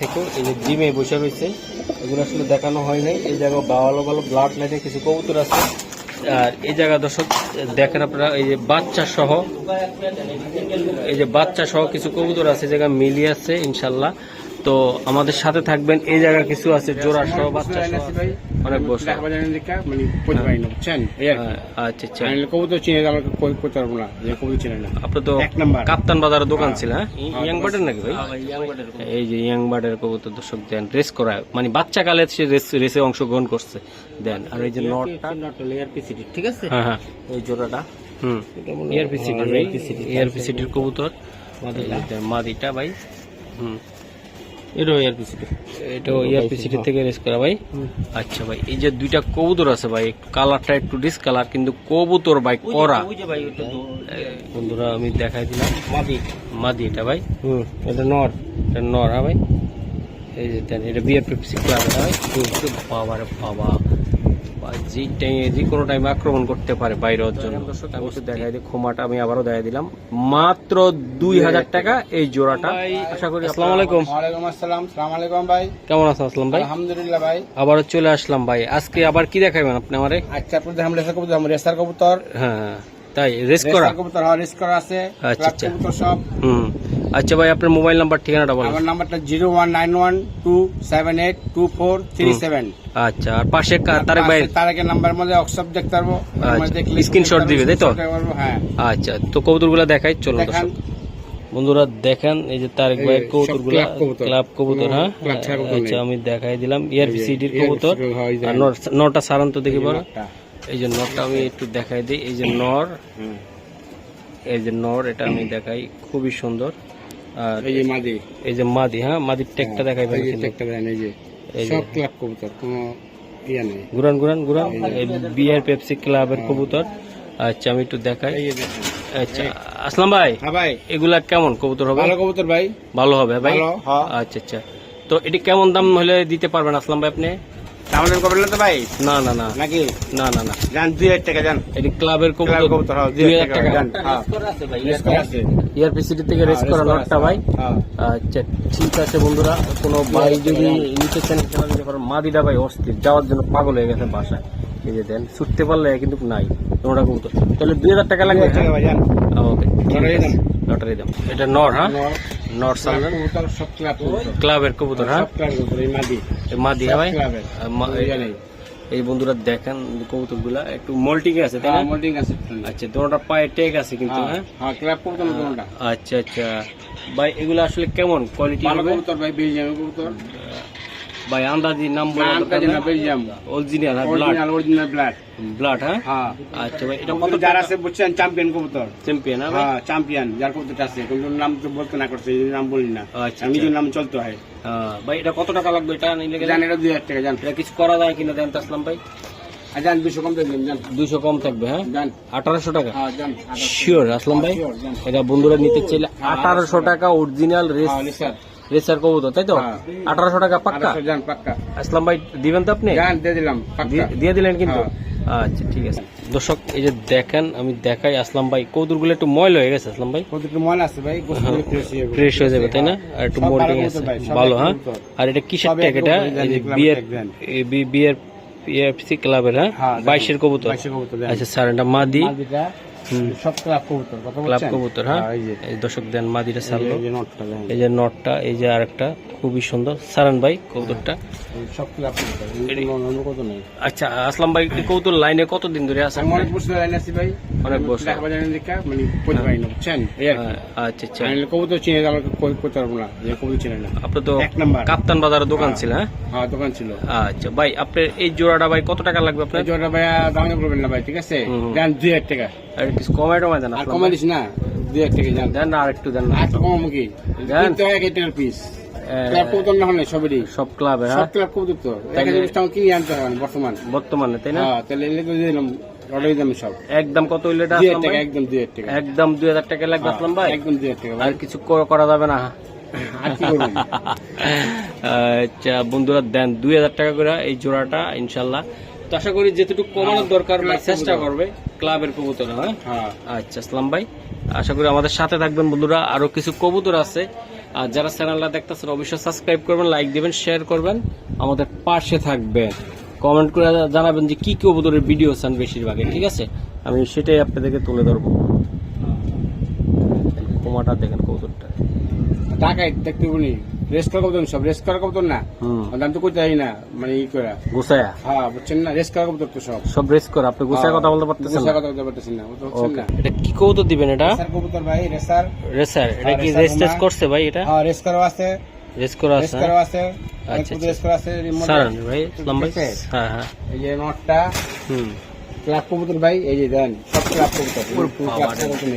থেকে এই যে ডিমে বসে রয়েছে, এগুলো আসলে দেখানো হয় নাই। এই জায়গায় ভালো ভালো ব্লাড লাইনে কিছু কবুতর আছে। আর এই জায়গা দর্শক, দেখেন আপনারা, এই যে বাচ্চা সহ, এই যে বাচ্চা সহ কিছু কবুতর আছে জায়গা মিলিয়ে আছে, ইনশাল্লাহ। তো আমাদের সাথে থাকবেন। এই জায়গা কিছু আছে জোড়া সহ বাচ্চা অনেক বসে কি। আচ্ছা আচ্ছা। কবুতর চিনে না যে কবুতর চিনে না। আপনার তো কাপ্তান বাজারের দোকান হ্যাঁ। ছিল হ্যাঁ? ইয়াং বার্ডের নাকি ভাই? এই যে ইয়াং কবুতর দর্শক দেন রেস করা মানে বাচ্চা কালে সে রেস রেসে অংশগ্রহণ করছে। দেন আর এই যে নটটা ঠিক আছে? হ্যাঁ হ্যাঁ। এই জোড়াটা। হুম। এয়ারপি সিটির ভাই। এয়ারপি কবুতর। মাদিটা ভাই। হুম। এটাও এয়ারপি সিটি এটাও এয়ারপি থেকে রেস করা ভাই। আচ্ছা ভাই এই যে দুইটা কবুতর আছে ভাই একটু কালারটা একটু ডিসকালার কিন্তু কবুতর ভাই করা। বন্ধুরা আমি দেখাই দিলাম। মাদি। মাদি এটা ভাই। হুম এটা নর। এটা নর হ্যাঁ ভাই। এই যে এটা বিয়ার পেপসি ক্লাব ভাই। বাবা রে বাবা। ভাই যে টাইমে যে কোনো টাইম আক্রমণ করতে পারে বাইরের জন্য। আমি একটু দেখাই দিই খোমাটা আমি আবারও দেখাই দিলাম। মাত্র দুই হাজার টাকা এই জোড়াটা। আশা করি আসসালামু আলাইকুম। ওয়ালাইকুম আসসালাম। সালাম আলাইকুম ভাই। কেমন আছেন আসলাম ভাই? আলহামদুলিল্লাহ ভাই। আবারও চলে আসলাম ভাই। আজকে আবার কি দেখাবেন আপনি আমারে? আচ্ছা রেসার কবুতর। হ্যাঁ। তাই রেস করা? কবুতর হ্যাঁ রেস করা আছে আচ্ছা, আচ্ছা। কবুতর সব। হুম। আচ্ছা ভাই আপনার মোবাইল নাম্বার ঠিকানাটা বলেন। আমার নাম্বারটা zero one nine one two seven eight two four three seven. আচ্ছা আর পাশে তারেক ভাই তারেকের নাম্বার মধ্যে দেখতে পারব আচ্ছা, দেখলে screenshot দিবে, তাই তো? হ্যাঁ। আচ্ছা তো কবুতরগুলো দেখাই চলো দেখান। বন্ধুরা দেখেন এই যে তারেক ভাইয়ের কবুতরগুলো ক্লাব কবুতর। কবুতর হ্যাঁ? কবুতর আচ্ছা আমি দেখাই দিলাম ইয়ারপি সিডির কবুতর। ERP হয়, আর নটা সারান্ত দেখি বড়। এই যে নরটা আমি একটু দেখাই দিই এই যে নর এই যে নর এটা আমি দেখাই খুবই সুন্দর আর এই যে মাদি এই যে মাদি হ্যাঁ মাদির টেকটা দেখাই এই যে কিন্তু এই যে সব ক্লাব কবুতর কোনো ইয়া নেই গুরান গুরান গুরান এই বিয়ার পেপসি ক্লাবের কবুতর আচ্ছা আমি একটু দেখাই আচ্ছা আসলাম ভাই হ্যাঁ ভাই এগুলা কেমন কবুতর হবে ভালো কবুতর ভাই ভালো হবে ভাই ভালো হ্যাঁ আচ্ছা আচ্ছা তো এটি কেমন দাম হলে দিতে পারবেন আসলাম ভাই আপনি করবেন তো ভাই? না না না। নাকি? না না না। যান দুই হাজার টাকা যান। এটি ক্লাবের ক্লাব কবুতর। কবুতর হ্যাঁ, দুই হাজার টাকা যান। ইয়ারপিসিটি থেকে। রেস করা ভাই। হ্যাঁ। আচ্ছা ঠিক আছে বন্ধুরা। কোনো ভাই যদি নিতে চান মাদিটা ভাই অস্থির যাওয়ার জন্য পাগল হয়ে গেছে বাসায়। এই যে দেন ছুটতে পারলে কিন্তু নাই তোমরা কবুতর। তাহলে দুই হাজার টাকা লাগবে ভাই যান। ওকে লটারি দাম। এটা নর হ্যাঁ? নর, ক্লাবের কবুতর হ্যাঁ? সব দিয়া ভাই? মা- এই বন্ধুরা দেখেন কৌতুকগুলা একটু মল্টিকে আছে তাই না? হ্যাঁ আছে আচ্ছা দোনোটা পায়ে টেক আছে কিন্তু হ্যাঁ হ্যাঁ? হ্যাঁ আচ্ছা আচ্ছা। ভাই এগুলো আসলে কেমন? কোয়ালিটি ভালো কবুতর ভাই বেলজিয়াম কবুতর। ভাই আন্দাজি নাম original blood original blood blood হ্যাঁ হ্যাঁ? আচ্ছা ভাই এটা কত কবুতর যার আছে বুঝছেন চ্যাম্পিয়ন কবুতর। চ্যাম্পিয়ন হ্যাঁ হ্যাঁ চ্যাম্পিয়ন যার কবুতরটা আছে। কিন্তু নাম তো বলতে না করছে এই নাম বলি না। আচ্ছা, আমি নিজের নাম চলতে হয়। হ্যাঁ, ভাই এটা কত টাকা লাগবে? এটা নিলে জান এটা দুই হাজার টাকা জান। এটা কিছু করা যায় কিনা দেন আসলাম ভাই? জান দুশো কম দেখবেন জান। দুইশো কম থাকবে হ্যাঁ? জান। আঠারোশো টাকা? হ্যাঁ জান শিওর আসলাম ভাই। এটা বন্ধুরা নিতে চাইলে আঠারোশো টাকা অরিজিনাল রেস হ্যাঁ রেসার কবুতর তাই তো? হ্যাঁ। আঠারোশো টাকা পাক্কা? আসলাম ভাই দিবেন তো আপনি? দিয়ে দিলাম দিয়ে- দিয়ে দিলেন কিন্তু? হ্যাঁ। আচ্ছা ঠিক আছে। দর্শক এই যে দেখেন আমি দেখাই আসলাম ভাই কৌতুরগুলো একটু ময়লা হয়ে গেছে আসলাম ভাই। কতটুকু ময়লা আছে ভাই ফ্রেশ হয়ে যাবে। হয়ে যাবে তাই না? আর একটু মোল্ডিং ভালো আছে ভালো হ্যাঁ? আর এটা কিসের ট্যাগ এটা? বিয়ের ক্লাবের হ্যাঁ? বাইশের কবুতর। আচ্ছা স্যার এটা মাদি। সব ক্লাব কবুতর ক্লাব কবুতর হ্যাঁ? এই যে দর্শক দেন মাদিটা ছাড়লো এই যে নটটা এই যে নটটা এই যে আরেকটা খুবই সুন্দর। সারান ভাই কবুতরটা? সব ক্লাব কবুতর আচ্ছা আসলাম ভাই কবুতর লাইনে কতদিন ধরে অনেক বছর লাইন আছি ভাই। অনেক বছর। মানে না বুঝছেন। হ্যাঁ, আচ্ছা আচ্ছা। আমি কবুতর চিনে তো আমাকে কই- করতে পারব না যে কবুতর চিনে না। আপনার তো এক নাম্বার। কাপ্তান বাজারের দোকান ছিল হ্যাঁ? হ্যাঁ দোকান ছিল। আচ্ছা ভাই আপনার এই জোড়াটা ভাই কত টাকা লাগবে আপনার? জোড়াটা জোড়া ভাইয়া দাম করবেন না ভাই ঠিক আছে। দেন দুই হাজার টাকা। আর কিছু কমাই টমাই দেন আর আসলাম দিস না দুই হাজার টাকা দেন। না আর একটু দেন না। আর কম কি? দেন। কিন্তু এক টাকার পিস ক্লাব কবুতর না হলে সবেরই। সব ক্লাবে সব হ্যাঁ? ক্লাব কবুতর তো। এক হাজার বিশ টাকা কিনে আনতে হবে বর্তমান। বর্তমানে তাই না? হ্যাঁ তাহলে এলে তো দিলাম অর্ডার দিলাম সব। একদম কত হইলে? একদম দুই টাকা। একদম দুই হাজার টাকা লাগবে আসলাম ভাই? একদম দুই হাজার টাকা আর কিছু করা যাবে না। আচ্ছা বন্ধুরা দেন দুই হাজার টাকা করে এই জোড়াটা ইনশাল্লাহ। তো আশা করি যেটুকু কমানোর দরকার ভাই চেষ্টা করবে ক্লাবের কবুতর হ্যাঁ? হ্যাঁ। আচ্ছা আসলাম ভাই। আশা করি আমাদের সাথে থাকবেন বন্ধুরা আরও কিছু কবুতর আছে। আর যারা চ্যানেলটা দেখতেছেন অবশ্যই সাবস্ক্রাইব করবেন লাইক দিবেন শেয়ার করবেন। আমাদের পাশে থাকবেন। কমেন্ট করে জানাবেন যে কি কি কবুতরের ভিডিও চান বেশিরভাগে ঠিক আছে? আমি সেটাই আপনাদেরকে তুলে ধরবো। কোমাটা দেখেন কবুতরটা। টাকায় দেখতে বলি। রেস্ট করা কবুতর সব রেস্ট করা কবুতর না। হুম। দাম তো করতে হয় না মানে ই করে গোসায়া হ্যাঁ বুঝছেন না? রেস্ট করা কবুতর তো সব। সব রেস করে আপনি গোসায় কথা বলতে পারতেছেন না। কথা বলতে পারতেছেন না ওকে। না? এটা কি কবুতর দিবেন এটা? রেসার কবুতর ভাই রেসার। রেসার এটা কি হ্যাঁ, রেস রেসার টেস করছে ভাই এটা? হ্যাঁ রেস্ট করা আছে। রেস করা আছে করা আছে। আচ্ছা, আচ্ছা। রেস্ট করা আছে সারান এ। ভাই ভাই হ্যাঁ হ্যাঁ। এই যে নটটা হুম। ক্লাব কবুতর ভাই এই যে দেন সব ক্লাব কবুতর। ক্লাব কবুতর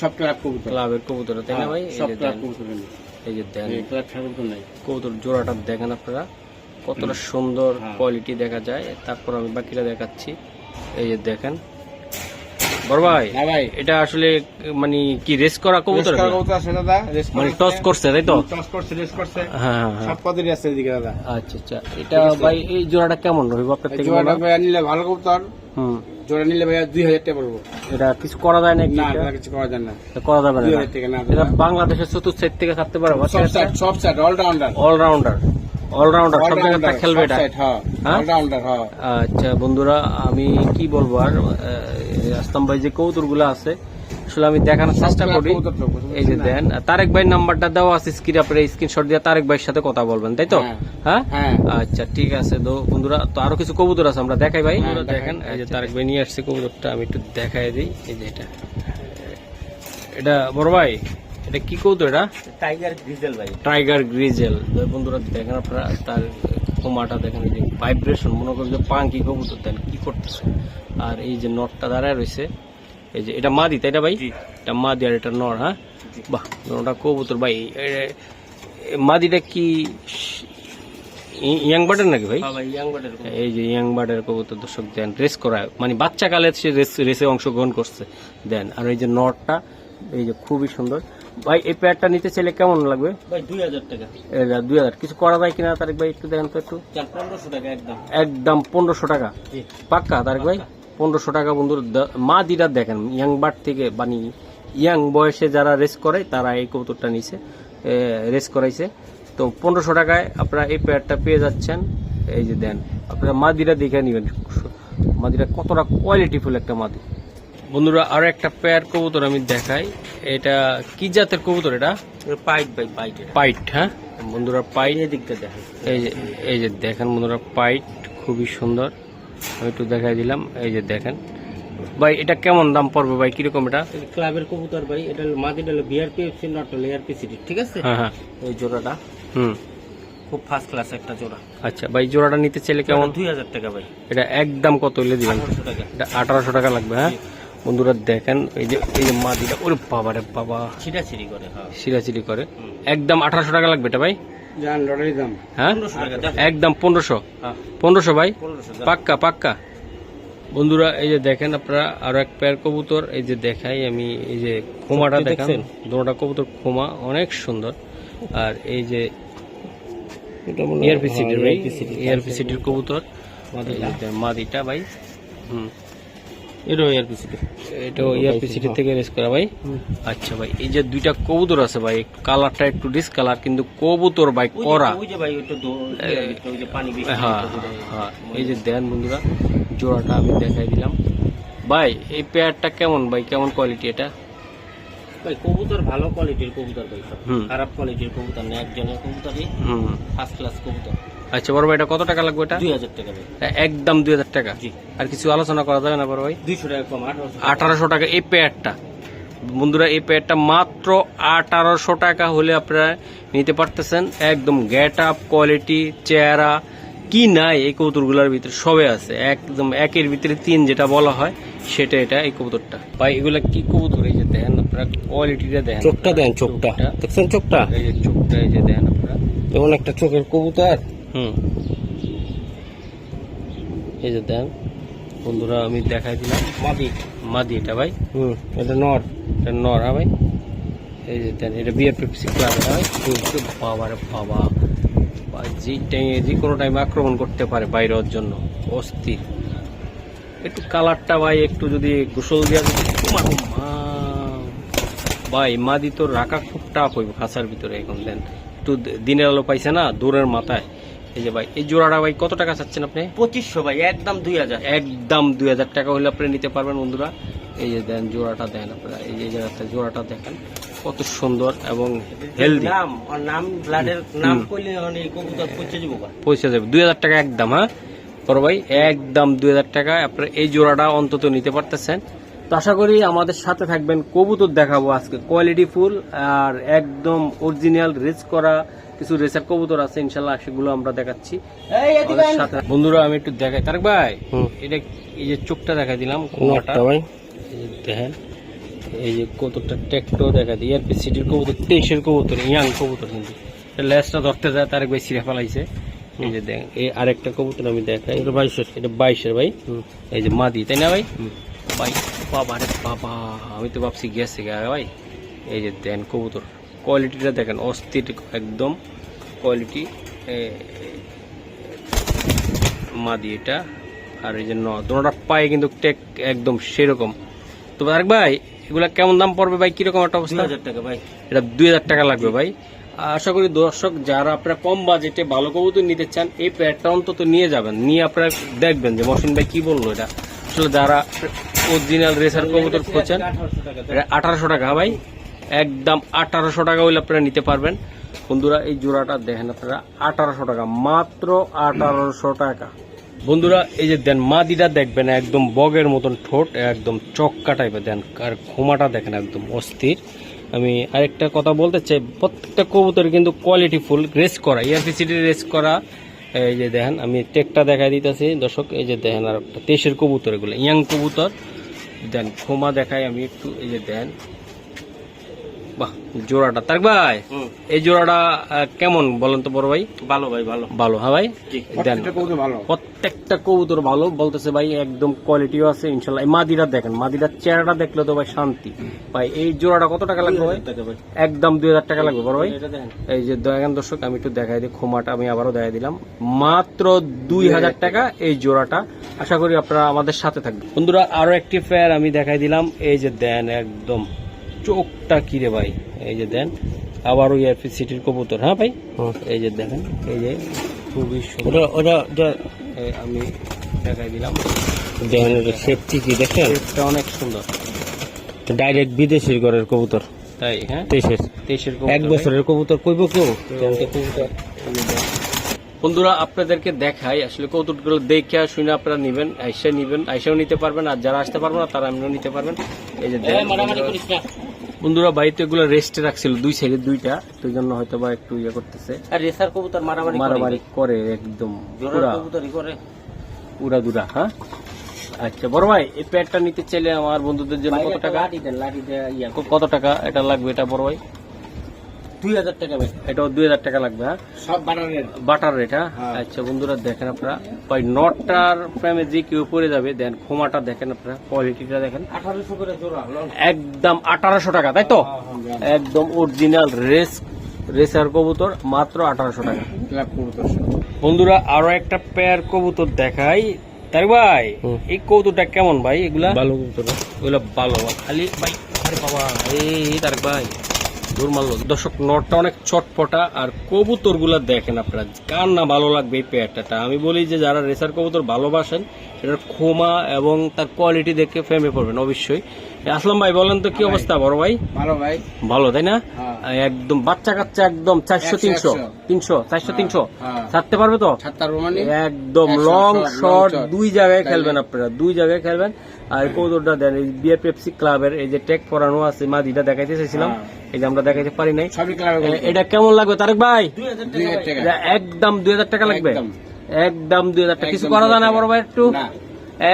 সব ক্লাব কবুতর। ক্লাবের কবুতর তাই না ভাই? হ্যাঁ, সব ক্লাব কবুতর। এই যে দেন। কবুতর জোড়াটা দেখেন আপনারা কতটা সুন্দর হ্যাঁ। কোয়ালিটি দেখা যায়। তারপর আমি বাকিটা দেখাচ্ছি। এই যে দেখেন। বড় ভাই ভাই। এটা আসলে মানে কি রেস করা কবুতর রেস্ট করা কবুতর আছে দাদা। মানে টস করছে তাই তো? টস করছে করছে। হ্যাঁ হ্যাঁ হ্যাঁ। সব পদেরই আছে এদিকে দাদা। আচ্ছা আচ্ছা। এটা ভাই এই জোড়াটা কেমন রইব আপনার থেকে জোড়াটা ভাই নিলে ভালো কবুতর। হুম। জোড়া নিলে ভাইয়া দুই হাজার টাকা পড়ব। এটা কিছু করা যায় না এটা? কিছু করা যায় না। করা যাবে দুই না হাজার টাকা না এটা বাংলাদেশের চতুর্থ সাইড থেকে থাকতে পারে সব সাইড সব সাইড অলরাউন্ডার অলরাউন্ডার অলরাউন্ডার সব জায়গায় খেলবে এটা? হ্যাঁ। হ্যাঁ? অলরাউন্ডার হ্যাঁ। আচ্ছা বন্ধুরা আমি কি বলব আর আসলাম ভাই যে কৌতুর আছে আসলে আমি দেখানোর চেষ্টা করি। এই যে দেন তারেক ভাই নাম্বারটা দেওয়া আছে স্ক্রিনে আপনারা স্ক্রিনশট দিয়ে তারেক ভাইয়ের সাথে কথা বলবেন তাই তো? হ্যাঁ। হ্যাঁ? হ্যাঁ। আচ্ছা ঠিক আছে তো বন্ধুরা তো আরও কিছু কবুতর আছে আমরা দেখাই ভাই। হ্যাঁ, দেখেন এই যে তারেক ভাই নিয়ে আসছে কবুতরটা আমি একটু দেখাই দিই। এই যে এটা। এটা বড় ভাই এটা কি কবুতর এটা? টাইগার ডিজেল ভাই। টাইগার গ্রিজেল বন্ধুরা দেখেন আপনারা তার কোমাটা দেখেন এই যে ভাইব্রেশন মনে করেন যে পাঙ্কি কবুতর দেন কি করতেছে। আর এই যে নটটা দাঁড়ায় রয়েছে এই যে এটা মাদি তাই না ভাই? এটা মাদি আর এটা নর হ্যাঁ? বাহ ওটা কবুতর ভাই। মাদিটা কি ইয়াং বার্ডের নাকি ভাই? বাটের এই যে ইয়াং বার্ডের কবুতর দর্শক দেন রেস করায় মানে বাচ্চা কালে সে রেস রেসে অংশগ্রহণ করছে দেন। আর এই যে নটটা এই যে খুবই সুন্দর। ভাই এই প্যাডটা নিতে চাইলে কেমন লাগবে? ভাই দুই হাজার টাকা। দুই হাজার। কিছু করা যায় কিনা তারেক ভাই একটু দেখেন তো একটু। পনেরোশো টাকা একদম। একদম পনেরোশো টাকা। পাক্কা তারেক ভাই? পনেরোশো টাকা বন্ধুর মা দিটা দেখেন ইয়াং বার্ড থেকে মানে ইয়াং বয়সে যারা রেস করে তারা এই কবুতরটা নিছে রেস করাইছে। তো পনেরোশো টাকায় আপনারা এই প্যাডটা পেয়ে যাচ্ছেন। এই যে দেন আপনারা মাদিরা দেখে নেবেন। মাদিরা কতটা কোয়ালিটিফুল একটা মাদি বন্ধুরা আরও একটা পেয়ার কবুতর আমি দেখাই। এটা কি জাতের কবুতর এটা? পাইট ভাই পাইট পাইট হ্যাঁ? বন্ধুরা পাইট এদিকটা দেখেন। এই যে এই যে দেখেন বন্ধুরা পাইট খুবই সুন্দর। আমি একটু দেখাই দিলাম এই যে দেখেন। ভাই এটা কেমন দাম পড়বে ভাই? কীরকম এটা? ক্লাবের কবুতর ভাই এটা মাদিটা হলো বিআরপি এফসি নট হলো এআরপি সিটি ঠিক আছে? হ্যাঁ হ্যাঁ। এই জোড়াটা। হুম। খুব ফার্স্ট ক্লাস একটা জোড়া। আচ্ছা ভাই জোড়াটা নিতে চাইলে কেমন? দুই হাজার টাকা ভাই। এটা একদম কত হলে দিবেন? এটা আঠারোশো টাকা লাগবে হ্যাঁ? বন্ধুরা দেখেন এই যে এই যে মাদিটা ওরে বাবা রে বাবা। ছিটা ছিড়ি করে হ্যাঁ। সিরাচিরি করে। একদম আঠারোশো টাকা লাগবে এটা ভাই? হ্যাঁ? একদম পনেরোশো। হ্যাঁ। পনেরোশো ভাই? পাক্কা পাক্কা। বন্ধুরা এই যে দেখেন আপনারা আরও এক পেয়ার কবুতর এই যে দেখাই আমি এই যে খোমাটা দেখান? দুটা কবুতর খোমা অনেক সুন্দর। আর এই যে এটা মনে এয়ারপি সিটির ভাই ARP city, সিটির কবুতর। মাদিটা। এই যে মাদিটা ভাই হুম। এটাও এয়ারপি সিটি এটাও এয়ারপি সিটি থেকে রেস করা ভাই। আচ্ছা ভাই এই যে দুইটা কবুতর আছে ভাই কালারটা একটু ডিসকালার কিন্তু কবুতর ভাই করা। ওই যে ভাই ওটা দো- ওই যে পানি বেশি হ্যাঁ হ্যাঁ এই যে দেন বন্ধুরা জোড়াটা আমি দেখাই দিলাম। ভাই এই পেয়ারটা কেমন ভাই? কেমন কোয়ালিটি এটা? ভাই কবুতর ভালো কোয়ালিটির কবুতর ভাই। খারাপ কোয়ালিটির কবুতর না একজনের কবুতরই হুম। ফার্স্ট ক্লাস কবুতর। আচ্ছা বড় ভাই এটা কত টাকা লাগবে এটা? দুই হাজার টাকা একদম দুই হাজার টাকা? আর কিছু আলোচনা করা যাবে না বড় ভাই? দুইশো টাকা কম আঠারোশো টাকা। এই প্যাডটা বন্ধুরা এই পেয়ারটা মাত্র আঠারোশো টাকা হলে আপনারা নিতে পারতেছেন। একদম গেট আপ কোয়ালিটি চেহারা কি নাই এই কবুতরগুলোর ভিতরে সবে আছে। একদম একের ভিতরে তিন যেটা বলা হয় সেটা এটা এই কবুতরটা। ভাই এগুলা কি কবুতর? এই যে দেখেন আপনারা কোয়ালিটিটা দেখেন। চোখটা দেন চোখটা। দেখছেন চোখটা? এই যে চোখটা এই যে দেখেন আপনারা। যেমন একটা চোখের কবুতর। হুম। এই যে দেন বন্ধুরা আমি দেখাই দিলাম মাদি মাদি এটা ভাই। হুম। এটা নর এটা নর হ্যাঁ ভাই? এই যে দেন এটা বিয়ার পেপসি ক্লাব ভাই? বাবা রে বাবা। যে টাইমে যে কোনো টাইমে আক্রমণ করতে পারে বাইরের জন্য অস্থির। একটু কালারটা ভাই একটু যদি গোসল দেওয়া যদি। ভাই মাদি তো রাখা খুব টাফ হইব খাঁচার ভিতরে এখন দেন। একটু দিনের আলো পাইছে না দূরের মাথায়। এই যে ভাই এই জোড়াটা ভাই কত টাকা চাচ্ছেন আপনি? পঁচিশশো ভাই একদম দুই হাজার। একদম দুই হাজার টাকা হলে আপনি নিতে পারবেন বন্ধুরা। এই যে দেন জোড়াটা দেন আপনারা এই যে জায়গাতে জোড়াটা দেখেন। কত সুন্দর এবং হেলদি নাম আর নাম ব্লাডের নাম করলে এখন এই কবুতর পৌঁছে যাব পয়সা যাবে। দুই হাজার টাকা একদম হ্যাঁ? বড় ভাই একদম দুই হাজার টাকা আপনারা এই জোড়াটা অন্তত নিতে পারতেছেন। তো আশা করি আমাদের সাথে থাকবেন কবুতর দেখাবো আজকে। কোয়ালিটি ফুল আর একদম অরিজিনাল রেস করা কিছু রেসার কবুতর আছে ইনশাল্লাহ সেগুলো আমরা দেখাচ্ছি। বন্ধুরা আমি একটু দেখাই। তারক ভাই এটা এই যে চোখটা দেখা দিলাম ভাই। দেখেন এই যে কতটা ট্যাক্টো দেখা দিই। এর সিটির কবুতর তেইশের কবুতর ইয়াং কবুতর কিন্তু। এটা লেজটা ধরতে যায় তারেক ভাই ছিঁড়ে ফেলাইছে। এই যে দেখ এই আরেকটা কবুতর আমি দেখাই। এটা বাইশের। এটা বাইশের ভাই। এই যে মাদি তাই না ভাই? ভাই বাবা রে বাবা আমি তো ভাবছি গেছে গা ভাই এই যে দেন কবুতর কোয়ালিটিটা দেখেন অস্থির একদম কোয়ালিটি মাদি এটা আর এই যে ন পায়ে কিন্তু টেক একদম সেরকম। তো আরেক ভাই এগুলা কেমন দাম পড়বে ভাই? কীরকম একটা অবস্থা? হাজার টাকা ভাই। এটা দুই হাজার টাকা লাগবে ভাই। আশা করি দর্শক যারা আপনারা কম বাজেটে ভালো কবুতর নিতে চান এই প্যাডটা অন্তত নিয়ে যাবেন। নিয়ে আপনারা দেখবেন যে মহসিন ভাই কি বলল এটা। আসলে যারা অরিজিনাল রেসার কবুতর খুঁজছেন আঠারোশো টাকা ভাই। একদম আঠারোশো টাকা হইলে আপনারা নিতে পারবেন। বন্ধুরা, এই জোড়াটা দেখেন আপনারা, আঠারোশো টাকা, মাত্র আঠারোশো টাকা। বন্ধুরা, এই যে দেন মাদিটা দেখবেন, একদম বগের মতন ঠোঁট, একদম চক্কা টাইপের। দেন আর ঘুমাটা দেখেন, একদম অস্থির। আমি আরেকটা কথা বলতে চাই, প্রত্যেকটা কবুতর কিন্তু কোয়ালিটি ফুল রেস করা ইয়ারপিসিটি রেস করা এই যে দেখেন, আমি টেকটা দেখাই দিতেছি। দর্শক, এই যে দেখেন, আর একটা কবুতর এগুলো, ইয়াং কবুতর। দেন খোমা দেখাই আমি একটু, এই যে দেন জোড়াটা। তার ভাই এই জোড়াটা কেমন বলেন তো বড় ভাই? ভালো ভাই ভালো। ভালো হ্যাঁ ভাই? প্রত্যেকটা কবুতর ভালো। প্রত্যেকটা কবুতর ভালো বলতেছে ভাই একদম কোয়ালিটিও আছে ইনশাল্লাহ এই মাদিরা দেখেন মাদিরার চেহারাটা দেখলে তো ভাই শান্তি। ভাই এই জোড়াটা কত টাকা লাগবে ভাই? একদম দুই হাজার টাকা লাগবে বড় ভাই। এই যে দেখেন দর্শক আমি একটু দেখাই দিই খোমাটা আমি আবারও দেখাই দিলাম। মাত্র দুই হাজার টাকা এই জোড়াটা। আশা করি আপনারা আমাদের সাথে থাকবেন। বন্ধুরা আরও একটি ফেয়ার আমি দেখাই দিলাম। এই যে দেন একদম চোখটা কিরে ভাই? এই যে দেন আবার ওই ইয়ারপি সিটির কবুতর হ্যাঁ ভাই? এই যে দেখেন এই যে খুবই সুন্দর। ওটা ওটা আমি দেখাই দিলাম। দেখেন সেফটি কি দেখেন? এটা অনেক সুন্দর। ডাইরেক্ট বিদেশের ঘরের কবুতর। তাই হ্যাঁ? দেশের। দেশের এক। বছরের কবুতর কইব কেউ? কবুতর বন্ধুরা আপনাদেরকে দেখাই আসলে কৌতুকগুলো দেখে শুনে আপনারা নিবেন আইসা নিবেন আইসাও নিতে পারবেন আর যারা আসতে পারবেন না তারা এমনিও নিতে পারবেন। এই যে দেখেন বন্ধুরা- বাড়িতে এগুলো রেস্টে রাখছিল দুই সাইডে দুইটা তো এই জন্য হয়তো বা একটু ইয়ে করতেছে। আর রেসার কবুতর মারামারি করে মারামারি করে একদম পুরা। কবুতরই করে। উড়া দুরা হ্যাঁ? আচ্ছা বড় ভাই এই প্যাডটা নিতে চাইলে আমার বন্ধুদের জন্য কত টাকা? কত টাকা? এটা লাগবে এটা বড় ভাই? দুই হাজার টাকা ভাই এটাও দুই হাজার টাকা লাগবে হ্যাঁ? সব বাটার রেট। হ্যাঁ? হ্যাঁ। আচ্ছা বন্ধুরা দেখেন আপনারা ভাই নটটার প্রেমে যে কেউ পড়ে যাবে দেন খোমাটা দেখেন আপনারা কোয়ালিটিটা দেখেন। আঠারোশো করে জোড়া একদম আঠারোশো টাকা তাই তো? একদম অরিজিনাল রেস রেসার কবুতর মাত্র আঠারোশো টাকা। বন্ধুরা আরও একটা পেয়ার কবুতর দেখাই। তাই ভাই এই কবুতরটা কেমন ভাই? এগুলা? ভালো কবুতর। ওগুলো ভালো খালি ভাই আরে বাবা এই তার ভাই। দূর মারলো দর্শক নটটা অনেক চটপটা আর কবুতরগুলা দেখেন আপনারা কার না ভালো লাগবে এই পেয়ারটা আমি বলি যে যারা রেসার কবুতর ভালোবাসেন এটার খোমা এবং তার কোয়ালিটি দেখে ফেমে পড়বেন অবশ্যই। আসলাম ভাই বলেন তো কি অবস্থা বড় ভাই? ভালো ভাই। ভালো তাই না? হ্যাঁ। একদম বাচ্চা কাচ্চা একদম চারশো তিনশো। তিনশো চারশো তিনশো। হ্যাঁ। ছাড়তে পারবে তো? একদম একশো লং shot। দুই জায়গায় খেলবেন আপনারা দুই জায়গায় খেলবেন। আর কৌদরটা দেন বিয়ার ক্লাবের এই যে টেক পরানো আছে মাদিটা দেখাইতে চাইছিলাম। হ্যাঁ। এই যে আমরা দেখাইতে পারি নাই। এটা কেমন লাগবে তারেক ভাই? একদম দুই হাজার টাকা লাগবে। একদম। দুই হাজার টাকা। কিছু করা যায় না বড় ভাই একটু?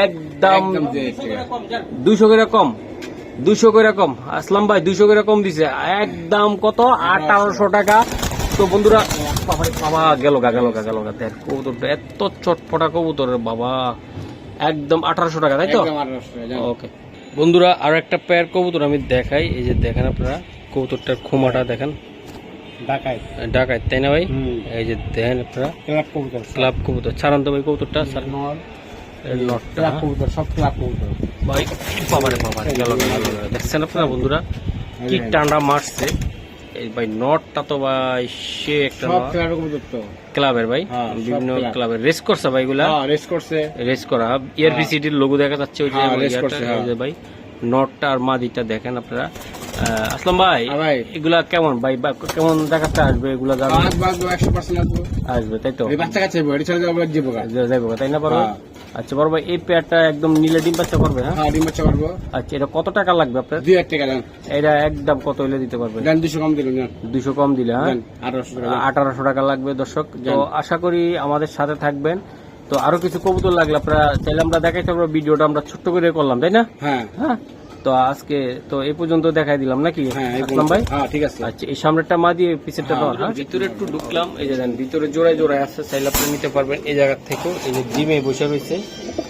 একদম দুইশো করে কম। দুইশো করে কম। আসলাম ভাই দুইশো করে কম দিছে। একদম কত? আঠারোশো টাকা। তো বন্ধুরা বাবা গেল গা গেল গা গেল গা। দেখ কবুতরটা এত চটপটা কবুতর বাবা। একদম আঠারোশো টাকা তাই তো। ওকে। বন্ধুরা আর একটা পেয়ার কবুতর আমি দেখাই। এই যে দেখেন আপনারা। কবুতরটার খোমাটা দেখেন। ঢাকায় ঢাকায় তাই না ভাই? এই যে দেখেন আপনারা ক্লাব কবুতর। ক্লাব কবুতর। ছাড়ান তো ভাই কবুতরটা ছাড়ান। নর এই নটটা কবুতর সব ক্লাব কবুতর। ভাই বাবারে বাবারে গেল গেল, গেল, গেল। দেখছেন আপনারা বন্ধুরা? কি টান্ডা মারছে। এই ভাই নটটা তো ভাই সে একটা ক্লাবের ভাই হ্যাঁ, বিভিন্ন ক্লাবের। রেস করছে ভাই এগুলা? হ্যাঁ রেস করছে। রেস করা। ইয়ারপি সিটির লোগো দেখা যাচ্ছে ওই যে হ্যাঁ, হ্যাঁ। ভাই নটটা আর মাদিটা দেখেন আপনারা। আসলাম ভাই। হ্যাঁ ভাই। এগুলা কেমন ভাই? কেমন দেখাতে আসবে এগুলা আসব তাই তো? বাচ্চা কাছে যাব তাই না পারবে হ্যাঁ। আচ্ছা বড় ভাই এই পেয়ারটা একদম নীলে ডিম বাচ্চা করবে হ্যাঁ? হ্যাঁ ডিম বাচ্চা পারব আচ্ছা এটা কত টাকা লাগবে আপনার? দুই হাজার টাকা এটা একদম কত হইলে দিতে পারবেন দেন দুশো কম দিল দুশো কম দিলে হ্যাঁ? আঠারোশো টাকা দেন। আঠারোশো টাকা লাগবে দর্শক। তো আশা করি আমাদের সাথে থাকবেন। তো আরও কিছু কবুতর লাগলে আপনারা চাইলে আমরা দেখাইতে পারব ভিডিওটা আমরা ছোট্ট করে করলাম তাই না? হ্যাঁ। হ্যাঁ? তো আজকে তো এই পর্যন্ত দেখাই দিলাম নাকি? হ্যাঁ আসলাম ভাই? হ্যাঁ ঠিক আছে। আচ্ছা এই সামনেরটা মা দিয়ে পিছেরটা দাও হ্যাঁ। ভিতরে একটু ঢুকলাম। এই যে দেন ভিতরে জোড়ায় জোড়ায় আছে চাইলে আপনি নিতে পারবেন। এই জায়গা থেকেও এই যে জিমে বসে রয়েছে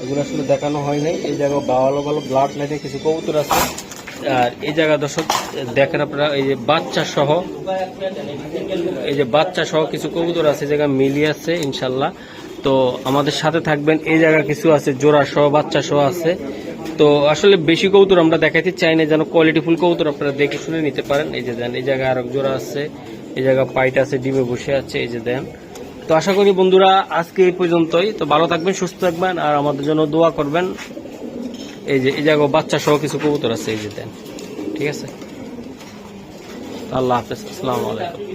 এগুলো আসলে দেখানো হয় নাই। এই জায়গা ভালো ভালো ব্লাড লাইনে কিছু কবুতর আছে। আর এই জায়গা দর্শক দেখেন আপনারা এই যে বাচ্চা সহ এই যে বাচ্চা সহ কিছু কবুতর আছে এই জায়গা মিলিয়ে আছে ইনশাল্লাহ। তো আমাদের সাথে থাকবেন এই জায়গা কিছু আছে জোড়া সহ বাচ্চা সহ আছে। তো আসলে বেশি কৌতুর আমরা দেখাইতে চাই না, যেন কোয়ালিটি ফুল কবুতর আপনারা দেখে শুনে নিতে পারেন। এই যে দেন, এই জায়গায় আরেক জোড়া আছে, এই জায়গা পাইট আছে, ডিমে বসে আছে, এই যে দেন। তো আশা করি বন্ধুরা, আজকে এই পর্যন্তই। তো ভালো থাকবেন, সুস্থ থাকবেন, আর আমাদের জন্য দোয়া করবেন। এই যে, এই জায়গায় বাচ্চা সহ কিছু কবুতর আছে, এই যে দেন। ঠিক আছে? আল্লাহ হাফেজ, আসসালামু আলাইকুম।